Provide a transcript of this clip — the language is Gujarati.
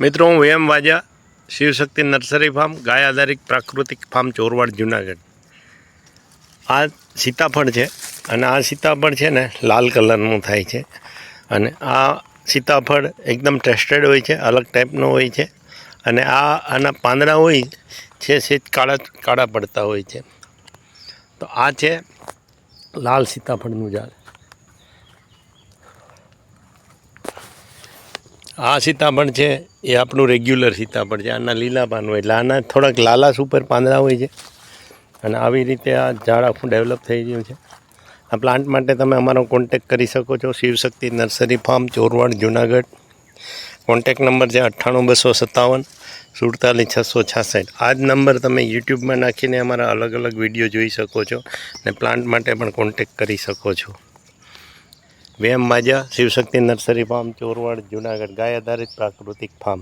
મિત્રો, હું M Vaja, Shivshakti nursery farm, ગાય આધારિત પ્રાકૃતિક ફાર્મ, ચોરવાડ, જુનાગઢ. આ સીતાફળ છે અને આ સીતાફળ છે ને લાલ કલરનું થાય છે. અને આ સીતાફળ એકદમ ટેસ્ટેડ હોય છે, અલગ ટાઈપનું હોય છે. અને આ આના પાંદડા હોય છે સેજ કાળા કાળા પડતા હોય છે. તો આ છે લાલ સીતાફળનું ઝાડ આ સીતાફળ છે, એ આપણું રેગ્યુલર સીતાફળ છે, આના લીલા પાન હોય એટલે આના થોડાક લાલાશ ઉપર પાંદડા હોય છે. અને આવી રીતે આ ઝાડ આખું ડેવલપ થઈ ગયું છે. આ પ્લાન્ટ માટે તમે અમારો કોન્ટેક કરી શકો છો. Shivshakti nursery farm, Chorwad, Junagadh. Contact number છે અઠ્ઠાણું, બસો સત્તાવન, સુડતાલીસ, છસો છાસઠ. આ જ નંબર તમે યુટ્યુબમાં નાખીને અમારા અલગ અલગ વીડિયો જોઈ શકો છો અને પ્લાન્ટ માટે પણ કોન્ટેક કરી શકો છો. વેમ માજા શિવશક્તિ નર્સરી ફાર્મ ચોરવાડ જુનાગઢ ગાય આધારિત પ્રાકૃતિક ફાર્મ.